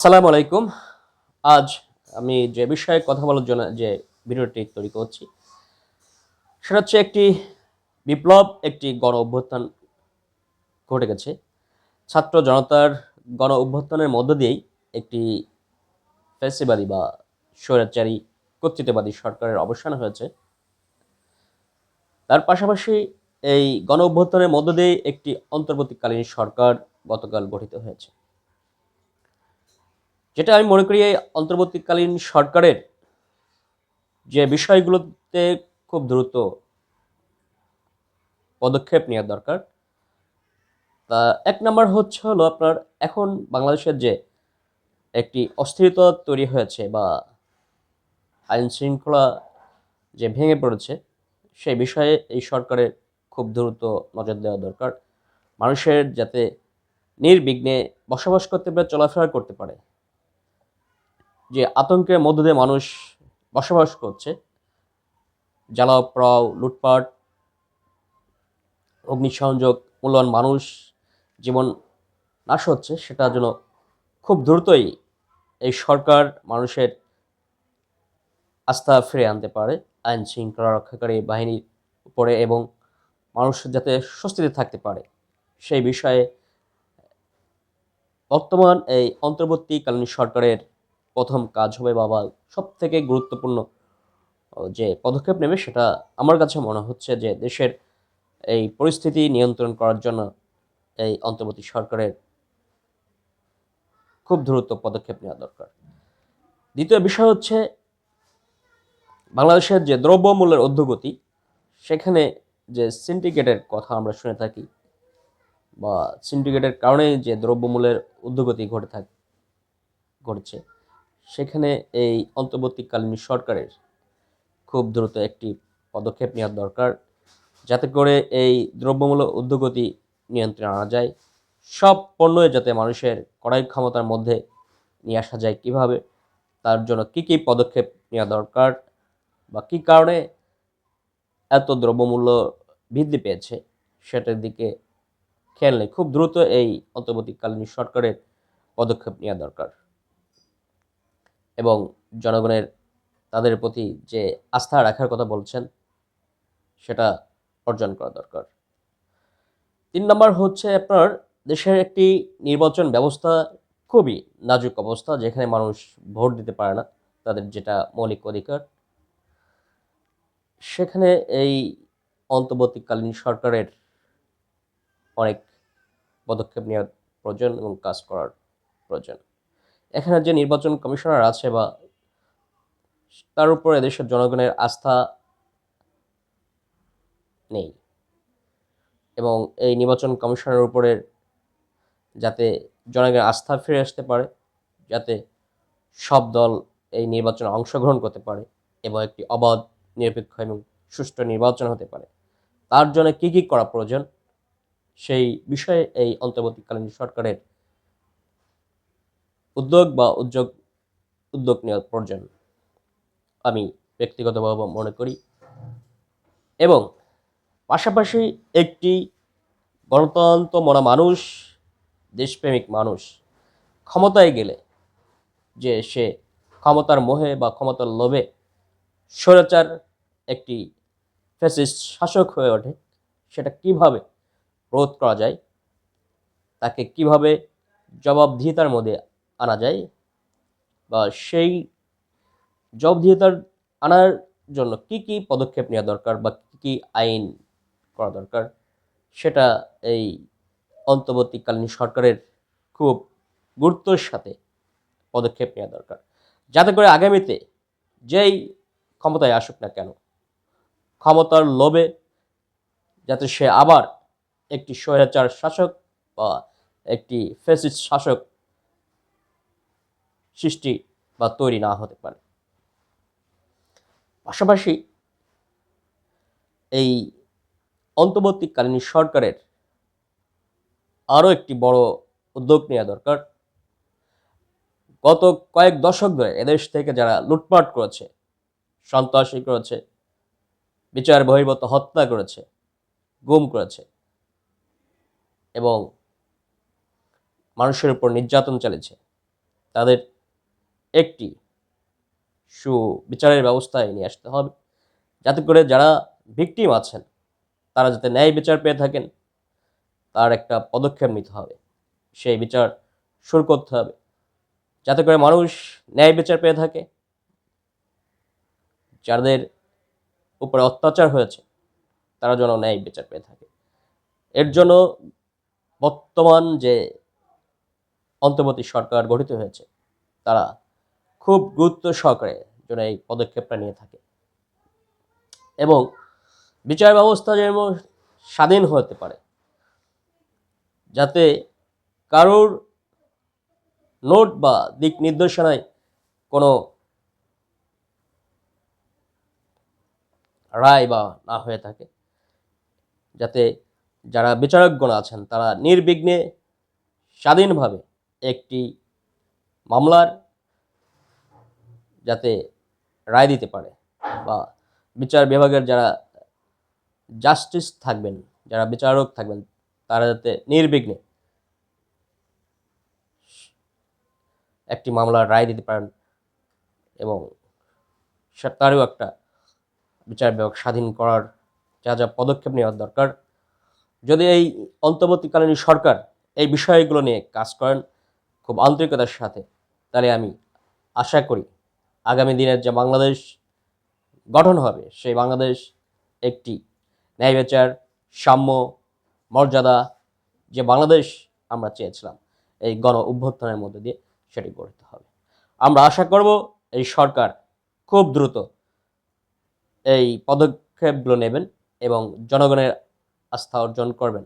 আসসালামু আলাইকুম। আজ আমি যে বিষয়ে কথা বলার জন্য যে ভিডিওটি তৈরি করছি, সেটা হচ্ছে একটি বিপ্লব, একটি গণ অভ্যুত্থান ঘটে গেছে। ছাত্র জনতার গণ অভ্যুত্থানের মধ্য দিয়েই একটি ফ্যাসিবাদী বা স্বৈরাচারী, কর্তৃত্ববাদী সরকারের অবসান হয়েছে। তার পাশাপাশি এই গণ অভ্যুত্থানের মধ্য দিয়েই একটি অন্তর্বর্তীকালীন সরকার গতকাল গঠিত হয়েছে। যেটা আমি মনে করি অন্তর্বর্তীকালীন সরকারের যে বিষয়গুলোতে খুব দ্রুত পদক্ষেপ নেওয়া দরকার। তা এক নম্বর হচ্ছে হলো আপনার এখন বাংলাদেশের যে একটি অস্থিরতা তৈরি হয়েছে বা আইন শৃঙ্খলা যে ভেঙে পড়েছে, সেই বিষয়ে এই সরকারের খুব দ্রুত নজর দেওয়া দরকার। মানুষের যাতে নির্বিঘ্নে বসবাস করতে পারে, চলাফেরা করতে পারে যে আতঙ্কের মধ্য দিয়ে মানুষ বসবাস করছে। জ্বালাও, পোড়াও, লুটপাট, অগ্নিসংযোগ, মূল্যবান মানুষ, জীবন নাশ হচ্ছে, সেটা যেন খুব দ্রুতই এই সরকার মানুষের আস্থা ফিরে আনতে পারে। আইন শৃঙ্খলা রক্ষাকারী বাহিনীর উপরে এবং মানুষ যাতে স্বস্তিতে থাকতে পারে। সেই বিষয়ে বর্তমান এই অন্তর্বর্তীকালীন সরকারের প্রথম কাজ হবে বাবা সব থেকে গুরুত্বপূর্ণ যে পদক্ষেপ নেবে সেটা আমার কাছে মনে হচ্ছে যে দেশের এই পরিস্থিতি নিয়ন্ত্রণ করার জন্য এই অন্তর্বর্তী সরকারের খুব দ্রুত পদক্ষেপ নেওয়া দরকার। দ্বিতীয় বিষয় হচ্ছে বাংলাদেশের যে দ্রব্যমূল্যের ঊর্ধ্বগতি, সেখানে যে সিন্ডিকেটের কথা আমরা শুনে থাকি বা সিন্ডিকেটের কারণে যে দ্রব্যমূল্যের উদ্যোগতি ঘটে থাকে, ঘটেছে সেখানে এই অন্তর্বর্তীকালীন সরকারের খুব দ্রুত একটি পদক্ষেপ নেওয়ার দরকার যাতে করে এই দ্রব্যমূল্য ঊর্ধ্বগতি নিয়ন্ত্রণে আনা যায়। সব পণ্যই যাতে মানুষের কড়াই ক্ষমতার মধ্যে নিয়ে আসা যায় কীভাবে, তার জন্য কি কি পদক্ষেপ নেওয়া দরকার বা কী কারণে এত দ্রব্যমূল্য বৃদ্ধি পেয়েছে সেটার দিকে খেয়াল নেই। খুব দ্রুত এই অন্তর্বর্তীকালীন সরকারের পদক্ষেপ নেওয়া দরকার। এবং জনগণের তাদের প্রতি যে আস্থা রাখার কথা বলছেন, সেটা অর্জন করা দরকার। তিন নম্বর হচ্ছে আপনার দেশের একটি নির্বাচন ব্যবস্থা খুবই নাজুক অবস্থা, যেখানে মানুষ ভোট দিতে পারে না, তাদের যেটা মৌলিক অধিকার। সেখানে এই অন্তর্বর্তীকালীন সরকারের অনেক পদক্ষেপ নেওয়ার প্রয়োজন এবং কাজ করার প্রয়োজন। এখানে যে নির্বাচন কমিশনার আছে বা তার উপরে দেশের জনগণের আস্থা নেই এবং এই নির্বাচন কমিশনের উপরে যাতে জনগণের আস্থা ফিরে আসতে পারে, যাতে সব দল এই নির্বাচনে অংশগ্রহণ করতে পারে এবং একটি অবাধ, নিরপেক্ষ এবং সুষ্ঠু নির্বাচন হতে পারে। তার জন্য কী কী করা প্রয়োজন সেই বিষয়ে এই অন্তর্বর্তীকালীন সরকারের উদ্যোগ বা উদ্যোগ উদ্যোগ নেওয়ার প্রয়োজন। আমি ব্যক্তিগতভাবে মনে করি। এবং পাশাপাশি একটি গণতন্ত্র মনা মানুষ, দেশপ্রেমিক মানুষ ক্ষমতায় গেলে যে সে ক্ষমতার মোহে বা ক্ষমতার লোভে স্বৈরাচার একটি ফ্যাসিস্ট শাসক হয়ে ওঠে, সেটা কীভাবে রোধ করা যায়, তাকে কীভাবে জবাবদিহিতার মধ্যে আনা যায় বা সেই জবাবদিহিতার আনার জন্য কি কি পদক্ষেপ নেওয়া দরকার বা কী কী আইন করা দরকার, সেটা এই অন্তর্বর্তীকালীন সরকারের খুব গুরুত্বের সাথে পদক্ষেপ নেওয়া দরকার। যাতে করে আগামীতে যেই ক্ষমতায় আসুক না কেন, ক্ষমতার লোভে যাতে সে আবার একটি স্বৈরাচার শাসক বা একটি ফেসিস্ট শাসক সৃষ্টি বা তৈরি না হতে পারে। পাশাপাশি এই অন্তর্বর্তীকালীন সরকারের আরও একটি বড় উদ্যোগ নেওয়া দরকার। গত কয়েক দশক ধরে এদেশ থেকে যারা লুটপাট করেছে, সন্ত্রাসী করেছে, বিচার বহির্ভূত হত্যা করেছে, গুম করেছে এবং মানুষের উপর নির্যাতন চালিয়েছে, তাদের একটি সুবিচারের ব্যবস্থায় নিয়ে আসতে হবে। যাতে করে যারা ভিকটিম আছেন, তারা যাতে ন্যায় বিচার পেয়ে থাকেন, তার একটা পদক্ষেপ নিতে হবে। সেই বিচার শুরু করতে হবে। যাতে করে মানুষ ন্যায় বিচার পেয়ে থাকে, যাদের উপরে অত্যাচার হয়েছে, তারা যেন ন্যায় বিচার পেয়ে থাকে। এর জন্য বর্তমান যে অন্তর্বর্তী সরকার গঠিত হয়েছে, তারা খুব গুরুত্ব সহকারে যেন এই পদক্ষেপটা নিয়ে থাকে। এবং বিচার ব্যবস্থা যেন স্বাধীন হতে পারে। যাতে কারোর নোট বা দিক নির্দেশনায় কোনো রায় বা না হয়ে থাকে। যাতে যারা বিচারকগণ আছেন তারা নির্বিঘ্নে স্বাধীনভাবে একটি মামলার যাতে রায় দিতে পারে বা বিচার বিভাগের যারা জাস্টিস থাকবেন, যারা বিচারক থাকবেন, তারা যাতে নির্বিঘ্নে একটি মামলার রায় দিতে পারেন এবং তারও একটা বিচার বিভাগ স্বাধীন করার যা যা পদক্ষেপ নেওয়ার দরকার। যদি এই অন্তর্বর্তীকালীন সরকার এই বিষয়গুলো নিয়ে কাজ করেন খুব আন্তরিকতার সাথে, তাহলে আমি আশা করি আগামী দিনের যে বাংলাদেশ গঠন হবে, সেই বাংলাদেশ একটি ন্যায় বিচার, সাম্য, মর্যাদা যে বাংলাদেশ আমরা চেয়েছিলাম, এই গণ অভ্যুত্থানের মধ্যে দিয়ে সেটি গড়তে হবে। আমরা আশা করব এই সরকার খুব দ্রুত এই পদক্ষেপগুলো নেবেন এবং জনগণের আস্থা অর্জন করবেন।